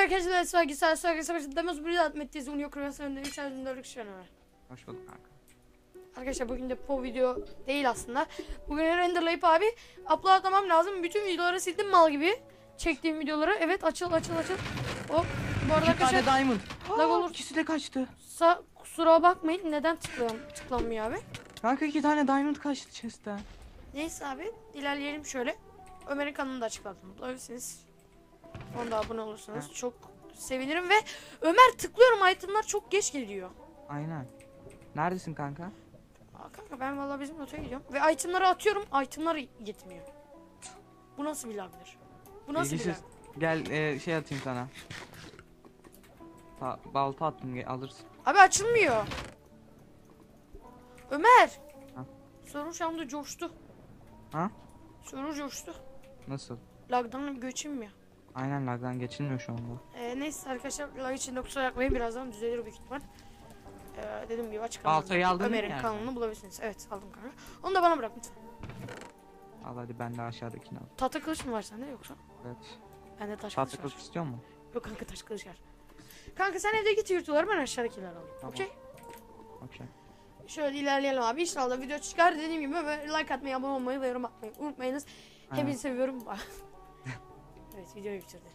Evet svagi svagi svagi svagi demez buraya atmettiyiz uniyo kreasyonunda içerisinde dönüşüyor. Hoş bulduk kanka. Arkadaşlar bugün de po video değil aslında. Bugün renderlayıp abi uploadlamam lazım. Bütün videoları sildim mal gibi. Çektiğim videoları. Evet açıl açıl açıl. Hop. Bu arada İki tane arkadaşlar diamond. Lag olur. İkisi de kaçtı. sa- kusura bakmayın. Neden tıklan tıklanmıyor abi? Kanka iki tane diamond kaçtı chest'ten. Neyse abi ilerleyelim şöyle. Ömer'in kanalını da açıkladım. Bulabilirsiniz. Onda abone olursanız çok sevinirim ve Ömer tıklıyorum itemlar çok geç geliyor. Aynen. Neredesin kanka? Aa, kanka ben vallahi bizim notaya gidiyorum ve itemları atıyorum itemlar gitmiyor. Bu nasıl bir lagdır? Bu nasıl bir lag? İlgisiz. Gel e, şey atayım sana. Ta, balta attım gel, alırsın. Abi açılmıyor. Ömer. Ha? Sorun şu anda coştu. Ha? Sorun coştu. Nasıl? Lagdan geçilmiyor. Aynen lagdan geçilmiyor şu anda. Ee, neyse arkadaşlar lag için kusura bakmayın birazdan düzelir büyük ihtimal. Ee, dediğim gibi açık Baltayı aldın Ömer'in yani? kanalını bulabilirsiniz. Evet aldım kanka. Onu da bana bırak lütfen. Al hadi ben de aşağıdakini al. Tahta kılıç mı var sende yoksa? Evet. Bende taş Tahta kılıç kılıç istiyor musun? Yok kanka taş kılıç var. Kanka sen evde git yurtuları ben aşağıdakileri alayım. Tamam. Okey? Okey. Şöyle ilerleyelim abi. İnşallah video çıkar. Dediğim gibi böyle like atmayı, abone olmayı ve yorum atmayı unutmayınız. Hepinizi seviyorum. Evet videoyu bitirdi.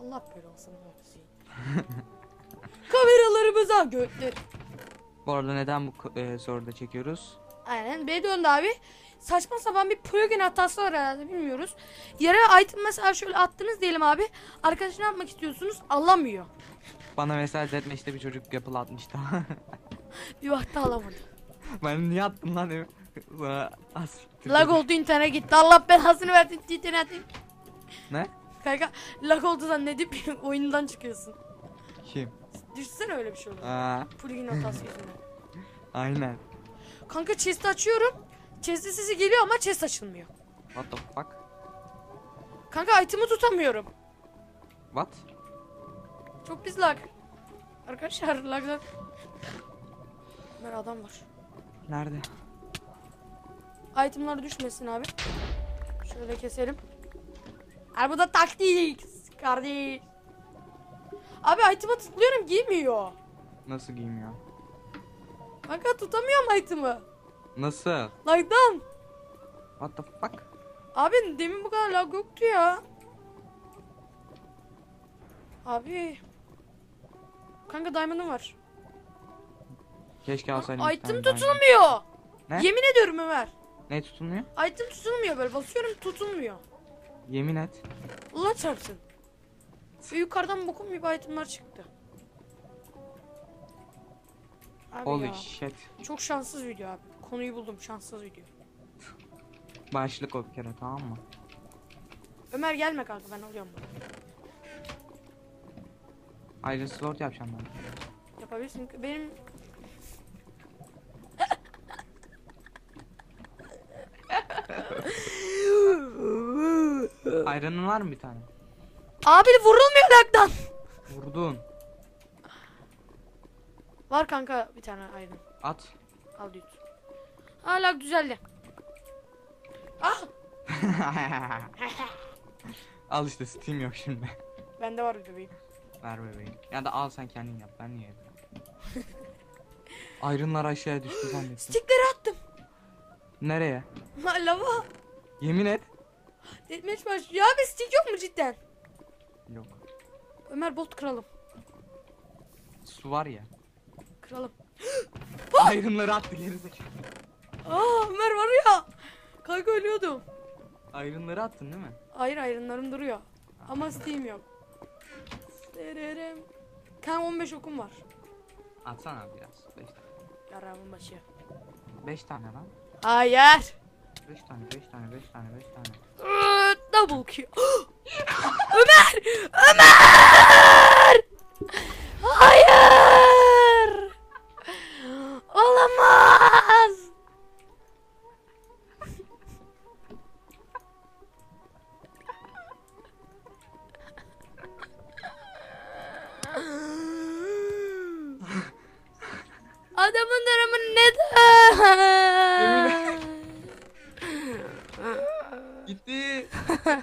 Allah böyle olsun. Kameralarımıza gönder. Bu arada neden bu e, soruda çekiyoruz? Aynen. B döndü abi. Saçma sapan bir plugin hatası var herhalde bilmiyoruz. Yere item mesela şöyle attınız diyelim abi. Arkadaş ne yapmak istiyorsunuz? Alamıyor. Bana mesaj etme işte bir çocuk yapılı atmıştı. Bir vakti alamadı. ben niye attım lan? ev- Sonra as. Lag oldu internet gitti. Allah belasını versin internetin. Ne? Kanka lag oldu zannedip oyundan çıkıyorsun. Kim? Düşsene öyle bir şey olur. Aa, Plugin hatası yüzünden. aynen. Kanka chest açıyorum. Chest'in sesi geliyor ama chest açılmıyor. What the fuck? Kanka item'ı tutamıyorum. What? Çok pis lag. Arkadaşlar laglar. Ömer adam var. Nerede? Itemlar düşmesin abi. Şöyle keselim. Abi bu da taktik. Kardeş. Abi item'a tıklıyorum giymiyor. Nasıl giymiyor? Kanka tutamıyorum item'ı. Nasıl? Lagdan. What the fuck? Abi demin bu kadar lag yoktu ya. Abi. Kanka diamond'ım var. Keşke alsaydım. bir Item tane tutulmuyor. Ne? Yemin ediyorum Ömer. Ne tutulmuyor? Item tutulmuyor böyle basıyorum tutulmuyor. Yemin et. Allah çarpsın. Ve yukarıdan bokum gibi itemler çıktı. Abi Holy ya. shit. Çok şanssız video abi. Konuyu buldum şanssız video. Başlık o bir kere tamam mı? Ömer gelme kanka ben alıyorum bunu. Iron Sword yapacağım ben. Yapabilirsin. Benim Iron'ın var mı bir tane? Abi vurulmuyor lagdan. Vurdun. Var kanka bir tane iron. At. Al düt. Aa lag düzeldi. Ah al işte Steam yok şimdi. bende var bebeğim. Ver bebeğim. Ya da al sen kendin yap ben niye yapayım? Iron'lar aşağıya düştü zannettim. Stickleri attım. Nereye? Lava. Yemin et. Deathmatch baş. Ya abi stick yok mu cidden? Yok. Ömer bot kıralım. Su var ya. Kıralım. Attı geri zekalı. Aa Ömer var ya. Kanka ölüyordum. Iron'ları attın değil mi? Hayır ayrınlarım duruyor. Ama Steam yok. Dererem. Kanka 15 okum var. Atsana biraz. 5 tane. Yarabın başı. 5 tane lan. Hayır. 5 tane 5 tane 5 tane 5 tane. Double kill. Ömer! Ömer! Hayır! Olamaz! Adamın durumu neden?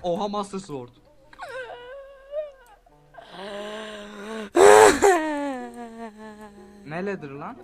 Oha Master Sword. ne lan?